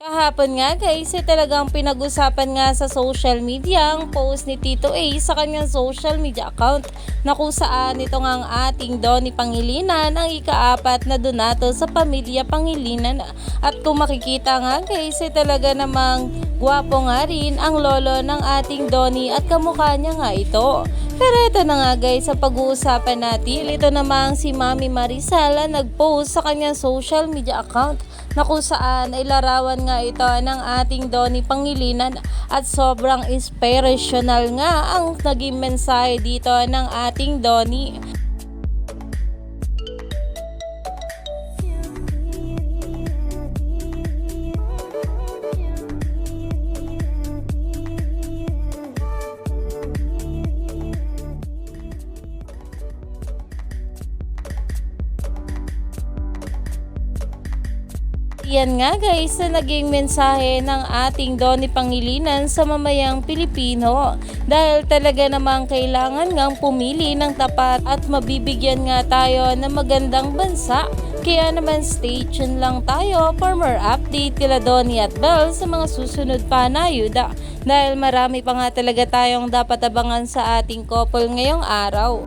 Kahapon nga guys, eh, talagang pinag-usapan nga sa social media ang post ni Tito A sa kanyang social media account na kung saan ito nga ang ating Donny Pangilinan ang ikaapat na donato sa pamilya Pangilinan. At kung makikita nga guys, eh, talaga namang gwapo nga rin ang lolo ng ating Donny at kamukha niya nga ito. Pero ito na nga guys, sa pag-uusapan natin, ito namang si Mami Marisela nag-post sa kanyang social media account na kung saan ay larawan nga ito ng ating Donny Pangilinan at sobrang inspirational nga ang naging mensahe dito ng ating Donny. Yan nga guys na naging mensahe ng ating Donny Pangilinan sa mamayang Pilipino dahil talaga namang kailangan ngang pumili ng tapat at mabibigyan nga tayo ng magandang bansa. Kaya naman stay tuned lang tayo for more update kila Donny at Belle sa mga susunod pa na ayuda dahil marami pa nga talaga tayong dapat abangan sa ating couple ngayong araw.